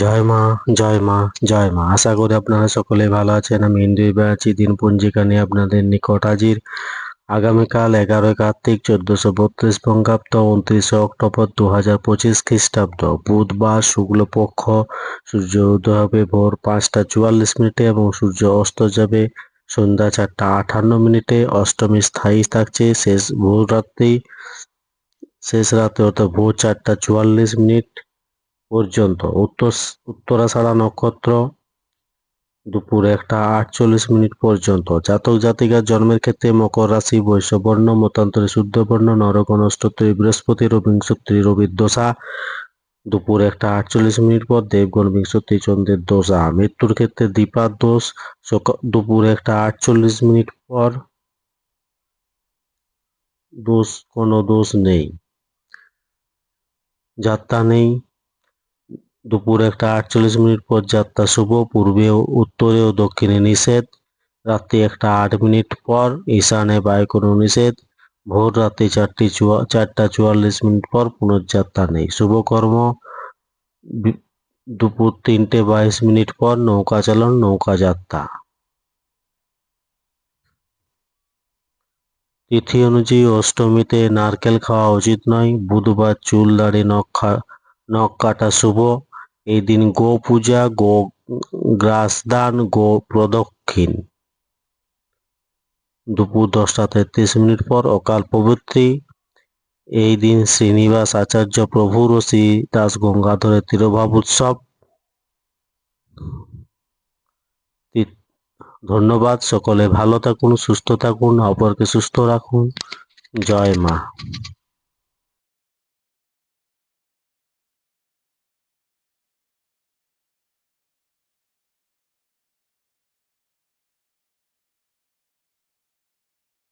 জয় মা জয় মা জয় মা। আশা করি আপনারা সকলে ভালো আছেন। আমি ইন্দ্রিয় আছি দিন পঞ্জিকা নিয়ে আপনাদের নিকট হাজির। আগামীকাল এগারোই কার্তিক চোদ্দশো বত্রিশ বঙ্গাব্দ, উনত্রিশে অক্টোবর দু হাজার পঁচিশ খ্রিস্টাব্দ। বুধবার শুক্লপক্ষ, সূর্য উদয় হবে ভোর পাঁচটা চুয়াল্লিশ মিনিটে এবং সূর্য অস্ত যাবে সন্ধ্যা চারটা আটান্ন মিনিটে। অষ্টমী স্থায়ী থাকছে শেষ ভোর রাত্রি। শেষ রাতে অর্থাৎ ভোর চারটা চুয়াল্লিশ মিনিট। পর্যন্ত। উত্তর উত্তরাষাঢ়া নক্ষত্র দুপুর একটা আটচল্লিশ মিনিট পর্যন্ত। জাতক জাতিকার জন্মের ক্ষেত্রে মকর রাশি, বৈশ্যবর্ণ, মতান্তরে শুদ্ধবর্ণ নরগণ অষ্টত্রী বৃহস্পতি রবিংশত্রী রবির দশা। দুপুর একটা আটচল্লিশ মিনিট পর দেবগণ বিংশত্রী চন্দ্রের দশা। মৃত্যুর ক্ষেত্রে দীপার দোষ। দুপুর একটা আটচল্লিশ মিনিট পর দোষ, কোনো দোষ নেই। যাত্রা নেই। দুপুর একটা আটচল্লিশ মিনিট পর যাত্রা শুভ। পূর্বে উত্তরে ও দক্ষিণে নিষেধ। রাত্রি একটা আট মিনিট পর ঈশানে বায়ু কোনো নিষেধ। ভোর রাত্রি চারটি চুয়া, চারটা চুয়াল্লিশ মিনিট পর পুনর্যাত্রা নেই। শুভকর্ম দুপুর তিনটে বাইশ মিনিট পর নৌকা চালন, নৌকা যাত্রা। তিথি অনুযায়ী অষ্টমীতে নারকেল খাওয়া উচিত নয়। বুধবার চুল দাড়ি নখ নখ কাটা শুভ। এই দিন গো পূজা গো গ্রাস দান গো প্রদক্ষিণ। দুপুর দশটা তেত্রিশ মিনিট পর অকাল প্রবৃত্তি। এই দিন শ্রীনিবাস আচার্য প্রভুর ও শ্রী দাস গঙ্গাধরের তিরোভাব উৎসব। ধন্যবাদ, সকলে ভালো থাকুন, সুস্থ থাকুন, অপরকে সুস্থ রাখুন। জয় মা।